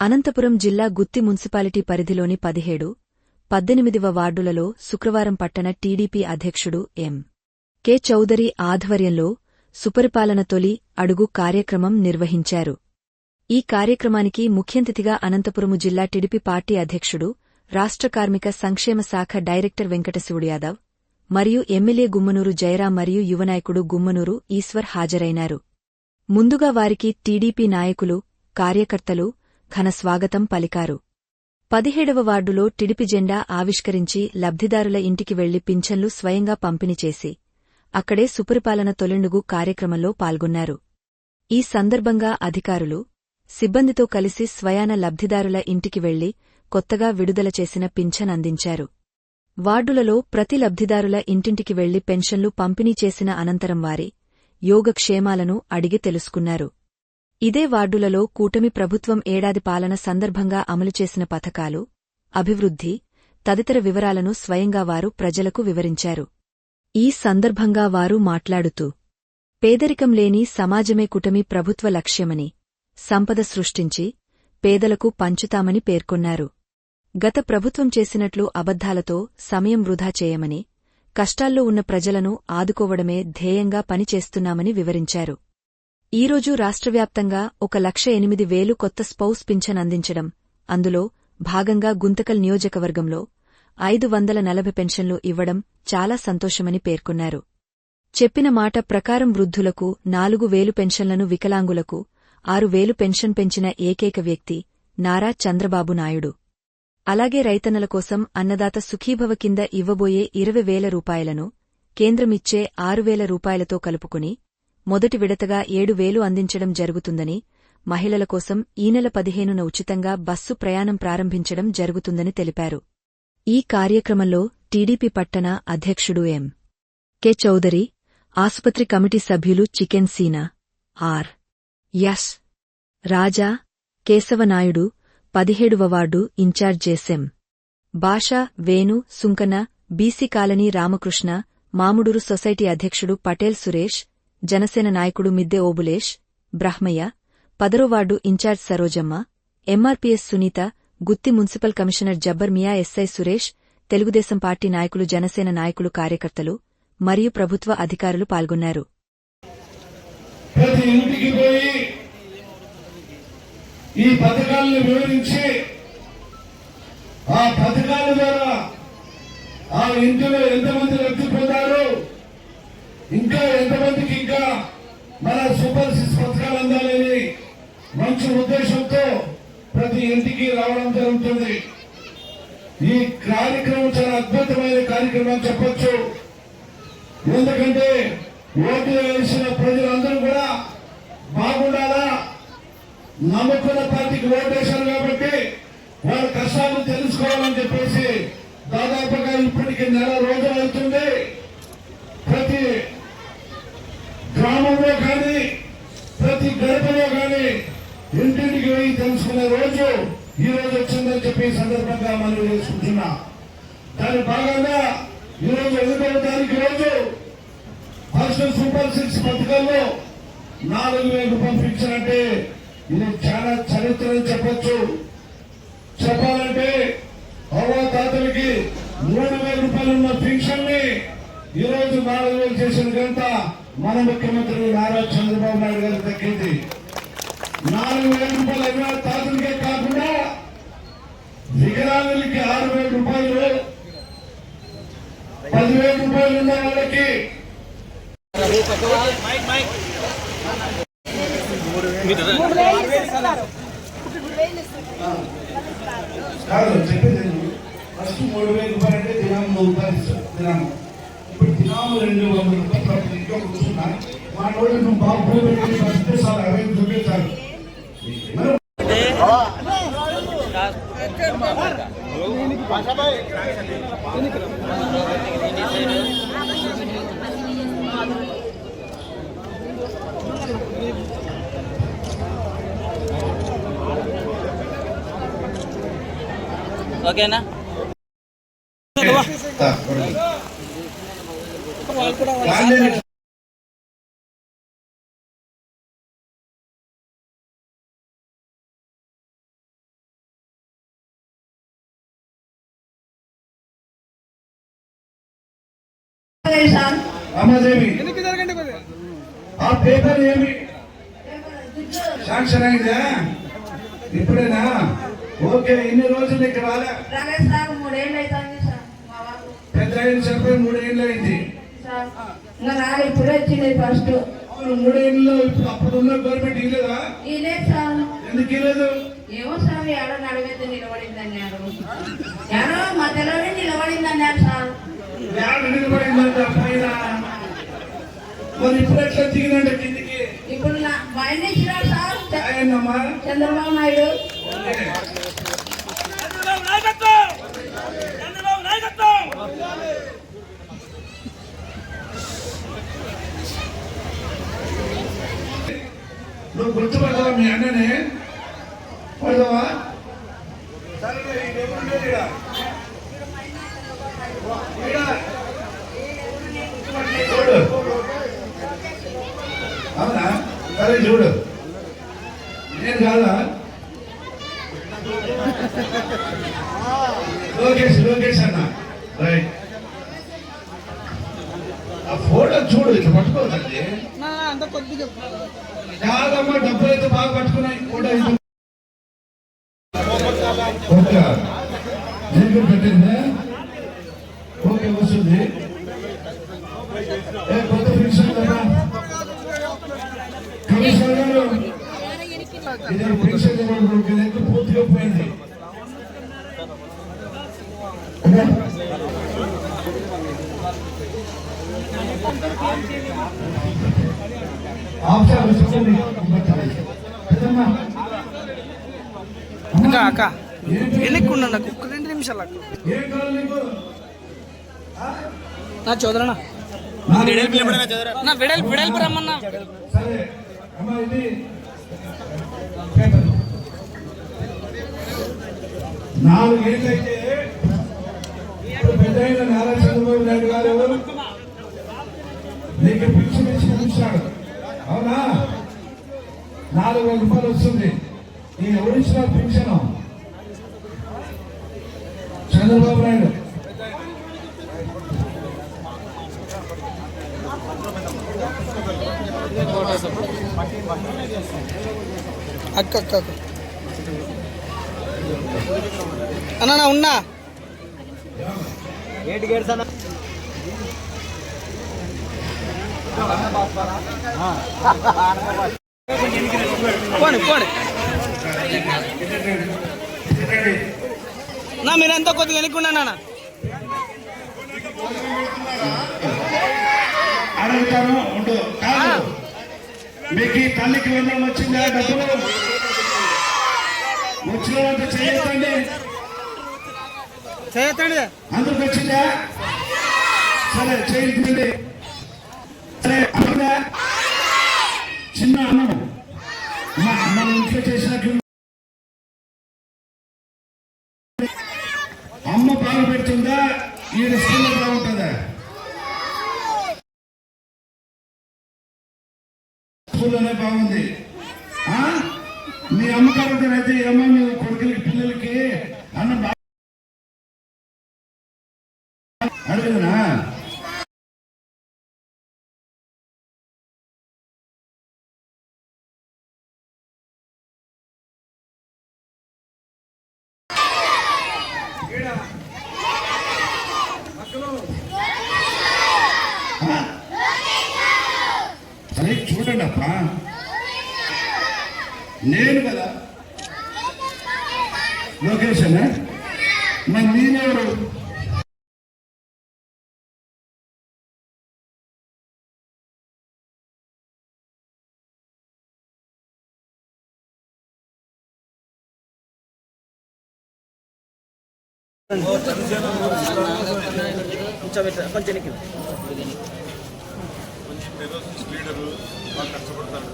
అనంతపురం జిల్లా గుత్తి మున్సిపాలిటీ పరిధిలోని పదిహేడు పద్దెనిమిదివ వార్డులలో శుక్రవారం పట్టణ టీడీపీ అధ్యక్షుడు ఎం. కె. చౌదరి ఆధ్వర్యంలో సుపరిపాలన తొలి అడుగు కార్యక్రమం నిర్వహించారు. ఈ కార్యక్రమానికి ముఖ్యంతిథిగా అనంతపురము జిల్లా టిడిపి పార్టీ అధ్యక్షుడు రాష్ట్ర కార్మిక సంక్షేమ శాఖ డైరెక్టర్ వెంకటశివుడు యాదవ్ మరియు ఎమ్మెల్యే గుమ్మనూరు జయరాం మరియు యువనాయకుడు గుమ్మనూరు ఈశ్వర్ హాజరైనారు. ముందుగా వారికి టీడీపీ నాయకులు కార్యకర్తలు ఘన స్వాగతం పలికారు. పదిహేడవ వార్డులో టిడిపి జెండా ఆవిష్కరించి లబ్ధిదారుల ఇంటికి వెళ్ళి పింఛన్లు స్వయంగా పంపిణీ చేసి అక్కడే సుపరిపాలన తొలిండుగు కార్యక్రమంలో పాల్గొన్నారు. ఈ సందర్భంగా అధికారులు సిబ్బందితో కలిసి స్వయాన లబ్ధిదారుల ఇంటికి వెళ్ళి కొత్తగా విడుదల చేసిన పింఛన్ అందించారు. వార్డులలో ప్రతి లబ్ధిదారుల ఇంటింటికి వెళ్ళి పెన్షన్లు పంపిణీ చేసిన అనంతరం వారి యోగక్షేమాలను అడిగి తెలుసుకున్నారు. ఇదే వార్డులలో కూటమి ప్రభుత్వం ఏడాది పాలన సందర్భంగా అమలు చేసిన పథకాలు అభివృద్ధి తదితర వివరాలను స్వయంగా వారు ప్రజలకు వివరించారు. ఈ సందర్భంగా వారు మాట్లాడుతూ పేదరికం లేని సమాజమే కుటమి ప్రభుత్వ లక్ష్యమని సంపద సృష్టించి పేదలకు పంచుతామని పేర్కొన్నారు. గత ప్రభుత్వం చేసినట్లు అబద్ధాలతో సమయం వృధా చేయమని కష్టాల్లో ఉన్న ప్రజలను ఆదుకోవడమే ధ్యేయంగా పనిచేస్తున్నామని వివరించారు. ఈరోజు రాష్ట్రవ్యాప్తంగా ఒక లక్ష ఎనిమిది వేలు కొత్త స్పౌస్ పింఛన్ అందించడం అందులో భాగంగా గుంతకల్ నియోజకవర్గంలో ఐదు వందల నలభై పెన్షన్లు ఇవ్వడం చాలా సంతోషమని పేర్కొన్నారు. చెప్పిన మాట ప్రకారం వృద్ధులకు నాలుగు వేలు పెన్షన్లను వికలాంగులకు ఆరు వేలు పెన్షన్ పెంచిన ఏకైక వ్యక్తి నారా చంద్రబాబు నాయుడు. అలాగే రైతన్నల కోసం అన్నదాత సుఖీభవ కింద ఇవ్వబోయే ఇరవై వేల రూపాయలను కేంద్రమిచ్చే ఆరు వేల రూపాయలతో కలుపుకుని మొదటి విడతగా ఏడు వేలు అందించడం జరుగుతుందని మహిళల కోసం ఈ నెల పదిహేనున ఉచితంగా బస్సు ప్రయాణం ప్రారంభించడం జరుగుతుందని తెలిపారు. ఈ కార్యక్రమంలో టీడీపీ పట్టణ అధ్యక్షుడు ఎం. కె. చౌదరి ఆసుపత్రి కమిటీ సభ్యులు chicken Seena R. S. Raja Keshavanaidu పదిహేడువ ward incharge జేసెం Bhasha Venu Sunkana BC colony Ramakrishna Mamuduru society అధ్యక్షుడు పటేల్ సురేష్ జనసేన నాయకుడు Midde Obulesh Brahmaiah పదరో ward incharge Sarojamma MRPS Sunitha Gutti municipal commissioner Jabbar Miya SI Suresh Telugu Desam party నాయకులు జనసేన నాయకులు కార్యకర్తలు మరియు ప్రభుత్వ అధికారులు పాల్గొన్నారు. ప్రతి ఇంటికి పోయి ఈ పథకాలను వివరించి ఆ పథకాల ద్వారా ఆ ఇంటిలో ఎంతమంది మన సూపర్ సిక్స్ పథకాలు అందాలని మంచి ఉద్దేశంతో ప్రతి ఇంటికి రావడం జరుగుతుంది. ఈ కార్యక్రమం చాలా అద్భుతమైన కార్యక్రమం అని చెప్పొచ్చు. ఎందుకంటే ఓటు వేసిన ప్రజలందరూ కూడా బాగుండాలా? నమ్ముకున్న పార్టీకి ఓటేశారు కాబట్టి వాళ్ళ కష్టాలను తెలుసుకోవాలని చెప్పేసి దాదాపుగా ఇప్పటికి నెల రోజులు అవుతుంది ప్రతి గ్రామంలో కానీ ప్రతి గడపలో కానీ ఇంటింటికి వెళ్ళి తెలుసుకునే రోజు ఈ రోజు వచ్చిందని చెప్పి సందర్భంగా మనం చేసుకుంటున్నా దాని భాగంగా ఈ రోజు ఎన్నికల తారీఖు రోజు ఫస్ట్ సూపర్ సిక్స్ పథకంలో నాలుగు వేల రూపాయలు ఫిక్షన్ అంటే ఇది చాలా చరిత్ర అని చెప్పొచ్చు. చెప్పాలంటే అవ్వదాతలకి మూడు వేల రూపాయలు ఉన్న పెన్షన్ని ఈరోజు నాలుగు వేలు చేసిన ఘనత మన ముఖ్యమంత్రి నారా చంద్రబాబు నాయుడు గారికి దక్కింది నాలుగు వేల రూపాయలు అయిన తాతలకే కాకుండా వికలాంగులకి ఆరు వేల రూపాయలు పదివేల రూపాయలు ఉన్న వాళ్ళకి కాదు చెప్పేది ఫస్ట్ మూడు వేల రూపాయలు అంటే దినాము మూడు రూపాయలు ఇస్తారు దినాము. ఇప్పుడు దినాము రెండు వందల రూపాయలు ఇంట్లో కూర్చున్నా మా నోటి నువ్వు బాబు పెట్టి ఫస్ట్ సార్ అరవై చూపించాలి ఓకేనా? రమాదేవి. ఆ పేపర్ ఏమి? శాంక్షన్ అయిందా? ఇప్పుడేనా? ఓకే ఇన్ని రోజులు ఇక్కడ రాలే. పెద్ద ఆయన చనిపోయి మూడేళ్ళు అయింది. ఇప్పుడే వచ్చింది ఫస్ట్ అవును మూడేళ్ళు ఇప్పుడు అప్పుడు ఉన్న గవర్నమెంట్ ఇవ్వలేదా ఎందుకు ఇవ్వలేదు ఏమో సార్ ఏడో నడివేది నిలబడింది అన్నారు ఏడో మధ్యలోనే నిలబడింది అన్నారు సార్. నిలబడిందంట పైన. మరి ఇప్పుడు ఎట్లా దిగినంటే కిందికి? ఇప్పుడు ఆయనమ్మా. చంద్రబాబు నాయుడు. ఓకే. చంద్రబాబు నాయకత్వం చంద్రబాబు నాయకత్వం నువ్వు గుర్తుపడతావా మీ అన్ననే? పడతావా. చూడు అవునా సరే చూడు. నేను కాదా? లోకేష్ లోకేష్ అన్న. రైట్. ఆ ఫోటో చూడు ఇట్లా పట్టుకోదండి కాదమ్మా డబ్బులు అయితే బాగా పట్టుకున్నాయి. Photo okay. పెట్టిందా ఓకే వస్తుంది ఏ కొత్త పెన్షన్ కదా కమిషనర్ గారు ఇది పెన్షన్ ఇవ్వడం ఎంత పూర్తిగా పోయింది. అక్క అక్క ఎన్నిక్కున్నా నాకు ఒక్క రెండు నిమిషాలు అక్క. నా చోదరనా? నా విడల్ విడల్పు రమ్మన్నా. సరే నాలుగేళ్ళైతే ఇప్పుడు పెద్ద అయిన నారా చంద్రబాబు నాయుడు గారు నీకు పిచ్చి పిచ్చి చూశాడు. అవునా? నాలుగు వేల రూపాయలు వస్తుంది. ఈ ఒడిశా పింఛను. చంద్రబాబు నాయుడు. అక్క అక్క అన్నా నా ఉన్నా. పోనీ పోనీ. నా మీరంతా కొద్దిగా ఎన్నికున్నా నాన్న? అడుగుతాను ఉండు. కాదు మీకు ఈ తల్లికి వందనం వచ్చిందా? డబ్బులు వచ్చిన వాళ్ళంతా చేయొద్దండి చేయతండి అందరికి వచ్చిందా? సరే చేయించండి సరే అవునా చిన్న అన్నం మన ఇంట్లో చేసినట్లు అమ్మ బాగా పెడుతుందా? ఈ స్కూల్లో బాగుంటుందా? స్కూల్లోనే బాగుంది ఆ? మీ అమ్మగారు అయితే ఈ అమ్మ మీ కొడుకులకి పిల్లలకి అన్నం బాగా అడుగుదనా అరే చూడండి అప్ప నేను కదా. లొకేషన్ మరి నేనెవరు కొంచెం ఏదో లీడరు బాగా కష్టపడతాడు.